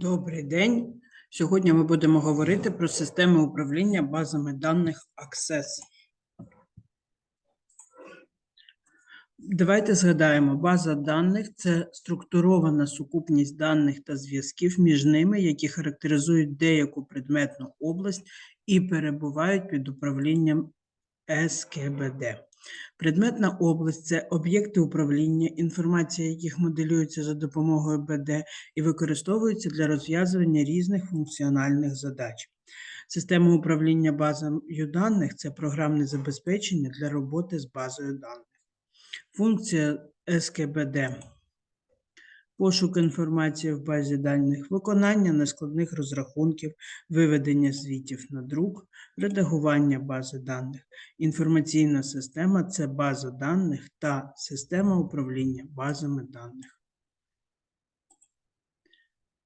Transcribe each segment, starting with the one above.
Добрий день. Сьогодні ми будемо говорити про системи управління базами даних Access. Давайте згадаємо, база даних це структурована сукупність даних та зв'язків між ними, які характеризують деяку предметну область і перебувають під управлінням СКБД. Предметна область це об'єкти управління, інформація яких моделюється за допомогою БД і використовується для розв'язування різних функціональних задач. Система управління базою даних це програмне забезпечення для роботи з базою даних. Функція СКБД пошук інформації в базі даних, виконання нескладних розрахунків, виведення звітів на друк, редагування бази даних. Інформаційна система це база даних та система управління базами даних.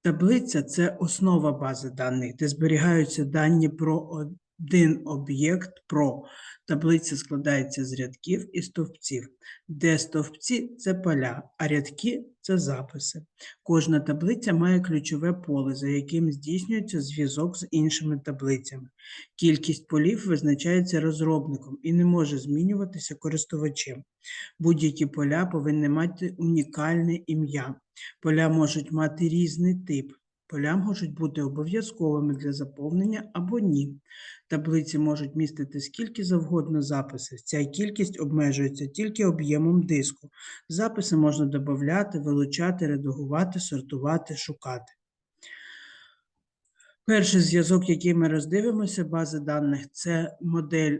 Таблиця це основа бази даних, де зберігаються дані про один об'єкт про. Таблиця складається з рядків і стовпців, де стовпці це поля, а рядки це записи. Кожна таблиця має ключове поле, за яким здійснюється зв'язок з іншими таблицями. Кількість полів визначається розробником і не може змінюватися користувачем. Будь-які поля повинні мати унікальне ім'я. Поля можуть мати різний тип. Поля можуть бути обов'язковими для заповнення або ні. Таблиці можуть містити скільки завгодно записів. Ця кількість обмежується тільки об'ємом диску. Записи можна додати, вилучати, редагувати, сортувати, шукати. Перший зв'язок, який ми роздивимося, бази даних, це модель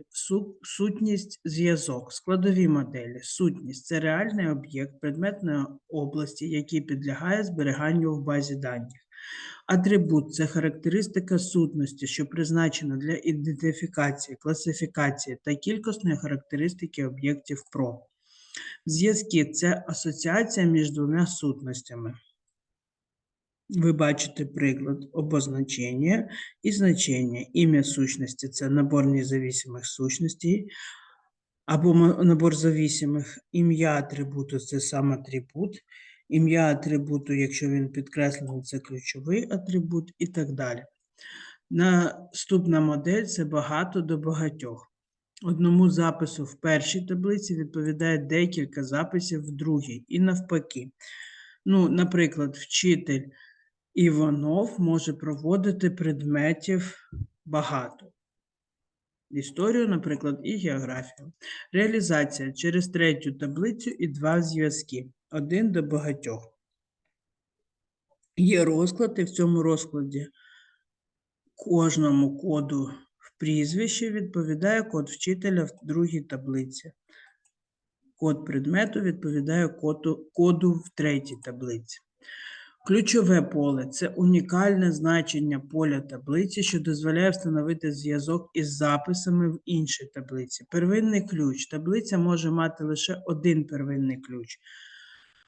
сутність зв'язок, складові моделі. Сутність це реальний об'єкт предметної області, який підлягає зберіганню в базі даних. Атрибут це характеристика сутності, що призначена для ідентифікації, класифікації та кількісної характеристики об'єктів ПРО. Зв'язки це асоціація між двома сутностями. Ви бачите приклад обозначення і значення. Ім'я сущності це набор независимих сущностей або набор зависимих. Ім'я атрибуту це сам атрибут. Ім'я атрибуту, якщо він підкреслений, це ключовий атрибут і так далі. Наступна модель це багато до багатьох. Одному запису в першій таблиці відповідає декілька записів в другій, і навпаки. Ну, наприклад, вчитель Іванов може проводити предметів багато. Історію, наприклад, і географію. Реалізація через третю таблицю і два зв'язки. Один до багатьох. Є розклад, і в цьому розкладі кожному коду в прізвищі відповідає код вчителя в другій таблиці. Код предмету відповідає коду, коду в третій таблиці. Ключове поле це унікальне значення поля таблиці, що дозволяє встановити зв'язок із записами в іншій таблиці. Первинний ключ. Таблиця може мати лише один первинний ключ.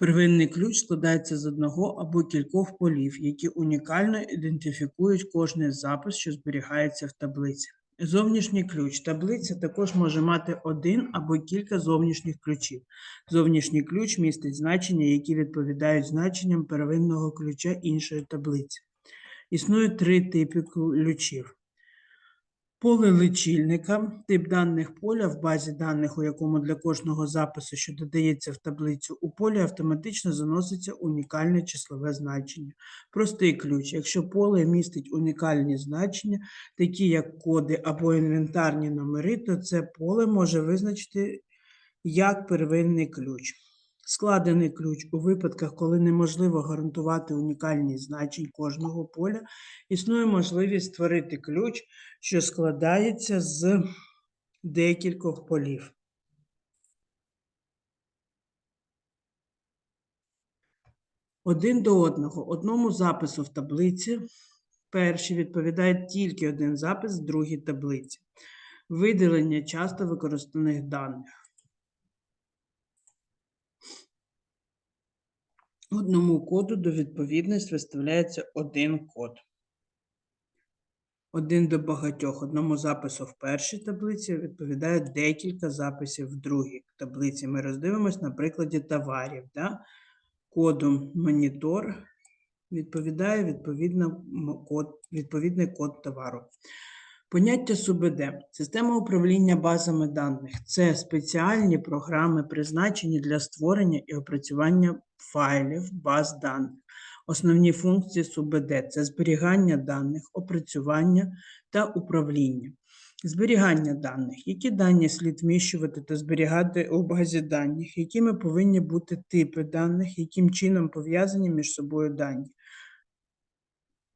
Первинний ключ складається з одного або кількох полів, які унікально ідентифікують кожний запис, що зберігається в таблиці. Зовнішній ключ. Таблиця також може мати один або кілька зовнішніх ключів. Зовнішній ключ містить значення, які відповідають значенням первинного ключа іншої таблиці. Існує три типи ключів. Поле лічильника, тип даних поля в базі даних, у якому для кожного запису, що додається в таблицю, у полі автоматично заноситься унікальне числове значення. Простий ключ. Якщо поле містить унікальні значення, такі як коди або інвентарні номери, то це поле може визначити як первинний ключ. Складений ключ у випадках, коли неможливо гарантувати унікальність значень кожного поля, існує можливість створити ключ, що складається з декількох полів. Один до одного. Одному запису в таблиці перший відповідає тільки один запис в другій таблиці. Виділення часто використаних даних. Одному коду до відповідності виставляється один код. Один до багатьох. Одному запису в першій таблиці відповідає декілька записів в другій таблиці. Ми роздивимось на прикладі товарів. Да? Кодом монітор відповідає відповідний код товару. Поняття СУБД – система управління базами даних. Це спеціальні програми, призначені для створення і опрацювання файлів баз даних. Основні функції СУБД – це зберігання даних, опрацювання та управління. Зберігання даних. Які дані слід вміщувати та зберігати у базі даних? Якими повинні бути типи даних? Яким чином пов'язані між собою дані?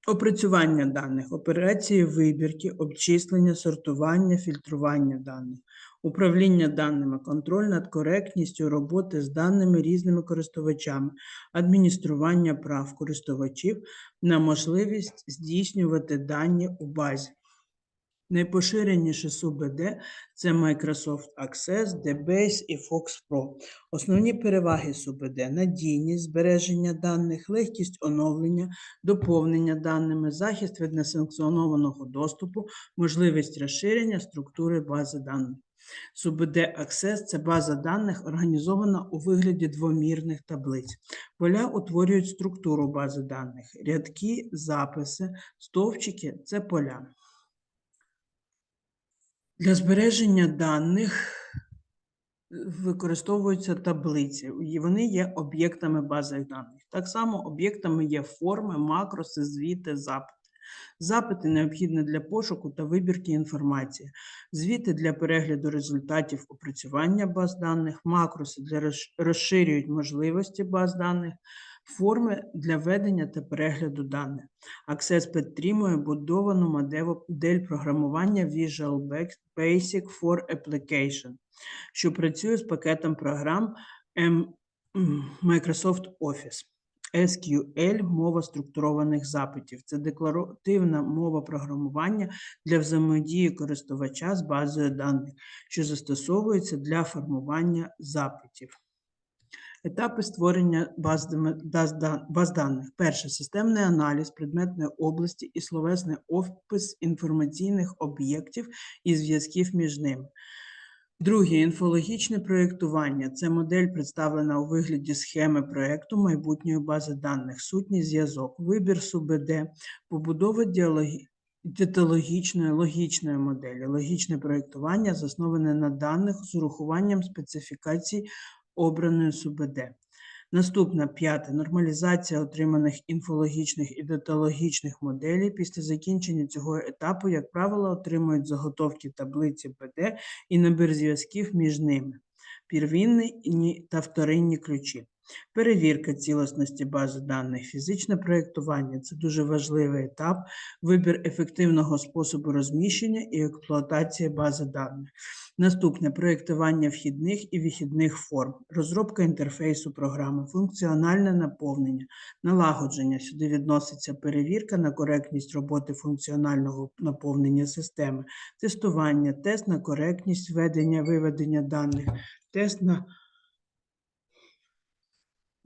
Опрацювання даних, операції вибірки, обчислення, сортування, фільтрування даних, управління даними, контроль над коректністю роботи з даними різними користувачами, адміністрування прав користувачів на можливість здійснювати дані у базі. Найпоширеніше СУБД – це Microsoft Access, DBase і Fox Pro. Основні переваги СУБД – надійність збереження даних, легкість оновлення, доповнення даними, захист від несанкціонованого доступу, можливість розширення структури бази даних. СУБД Access – це база даних, організована у вигляді двомірних таблиць. Поля утворюють структуру бази даних. Рядки, записи, стовпчики – це поля. Для збереження даних використовуються таблиці, і вони є об'єктами бази даних. Так само об'єктами є форми, макроси, звіти, запити. Запити необхідні для пошуку та вибірки інформації, звіти для перегляду результатів опрацювання баз даних, макроси для розширюють можливості баз даних, форми для ведення та перегляду даних. Access підтримує будовану модель програмування Visual Basic for Application, що працює з пакетом програм Microsoft Office. SQL – мова структурованих запитів. Це декларативна мова програмування для взаємодії користувача з базою даних, що застосовується для формування запитів. Етапи створення баз, баз баз даних. Перше системний аналіз предметної області і словесний опис інформаційних об'єктів і зв'язків між ними. Друге інфологічне проєктування. Це модель, представлена у вигляді схеми проєкту майбутньої бази даних, сутній зв'язок, вибір СУБД, побудова діалогі... діалогічної логічної моделі, логічне проєктування, засноване на даних з урахуванням специфікацій обраної СУБД. Наступна п'ята нормалізація отриманих інфологічних і даталогічних моделей. Після закінчення цього етапу, як правило, отримують заготовки таблиці ПД і набір зв'язків між ними, первинні та вторинні ключі. Перевірка цілісності бази даних, фізичне проєктування це дуже важливий етап, вибір ефективного способу розміщення і експлуатація бази даних. Наступне проєктування вхідних і вихідних форм, розробка інтерфейсу програми, функціональне наповнення, налагодження. Сюди відноситься перевірка на коректність роботи функціонального наповнення системи, тестування, тест на коректність введення виведення даних, тест на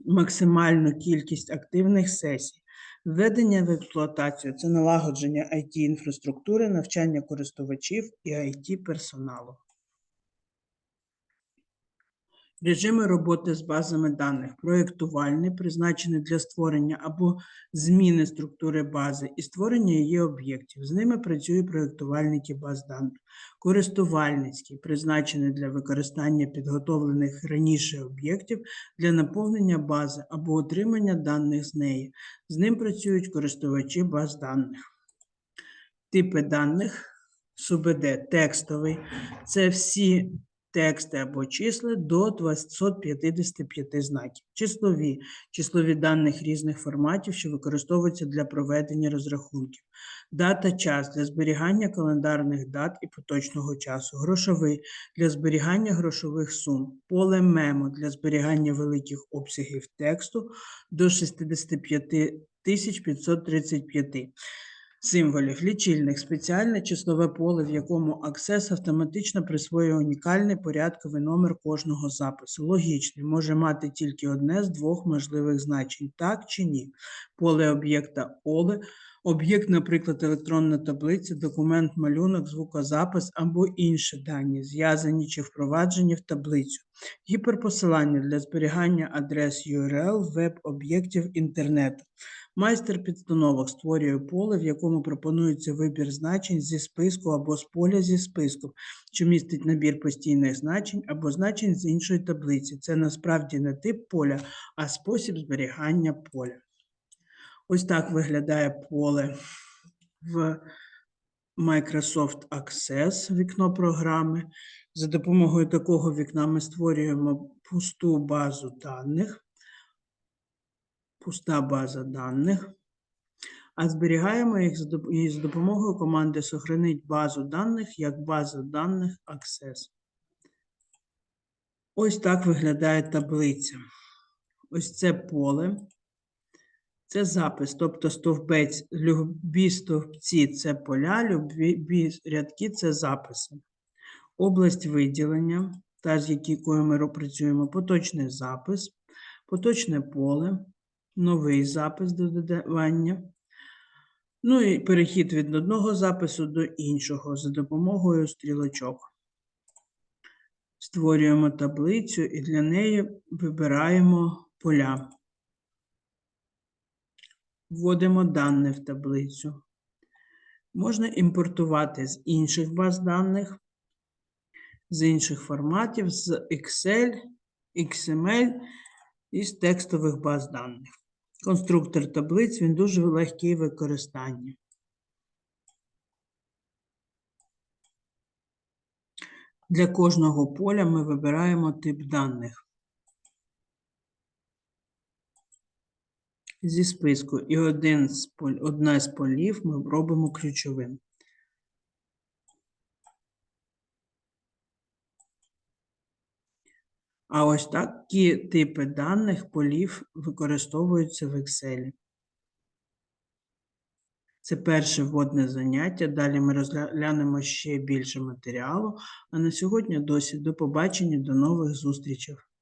максимальну кількість активних сесій. Введення в експлуатацію це налагодження IT-інфраструктури, навчання користувачів і IT-персоналу. Режими роботи з базами даних. Проєктувальний, призначений для створення або зміни структури бази і створення її об'єктів. З ними працюють проєктувальники баз даних. Користувальницький, призначений для використання підготовлених раніше об'єктів для наповнення бази або отримання даних з неї. З ним працюють користувачі баз даних. Типи даних СУБД текстовий. Це всі тексти або числа до 255 знаків. Числові числові даних різних форматів, що використовуються для проведення розрахунків. Дата час для зберігання календарних дат і поточного часу. Грошовий для зберігання грошових сум. Поле мемо для зберігання великих обсягів тексту до 65 535 символів. Лічильник спеціальне числове поле, в якому Access автоматично присвоює унікальний порядковий номер кожного запису. Логічний може мати тільки одне з двох можливих значень так чи ні. Поле об'єкта поле Об'єкт, наприклад, електронна таблиця, документ, малюнок, звукозапис або інші дані, зв'язані чи впроваджені в таблицю. Гіперпосилання для зберігання адрес URL веб-об'єктів інтернету. Майстер підстановок створює поле, в якому пропонується вибір значень зі списку або з поля зі списку, що містить набір постійних значень або значень з іншої таблиці. Це насправді не тип поля, а спосіб зберігання поля. Ось так виглядає поле в Microsoft Access, вікно програми. За допомогою такого вікна ми створюємо пусту базу даних, пуста база даних, а зберігаємо їх за допомогою команди «Сохранить базу даних» як база даних Access. Ось так виглядає таблиця. Ось це поле. Це запис, тобто стовбець, любі стовпці це поля, любі рядки це записи. Область виділення, та з якою ми працюємо, поточний запис, поточне поле, новий запис до додавання. Ну і перехід від одного запису до іншого за допомогою стрілочок. Створюємо таблицю і для неї вибираємо поля. Вводимо дані в таблицю. Можна імпортувати з інших баз даних, з інших форматів, з Excel, XML і з текстових баз даних. Конструктор таблиць він дуже легкий в використанні. Для кожного поля ми вибираємо тип даних. зі списку, і один з одна з полів ми робимо ключовим. А ось такі типи даних полів використовуються в Excel. Це перше вводне заняття. Далі ми розглянемо ще більше матеріалу. А на сьогодні досі до побачення, до нових зустрічей.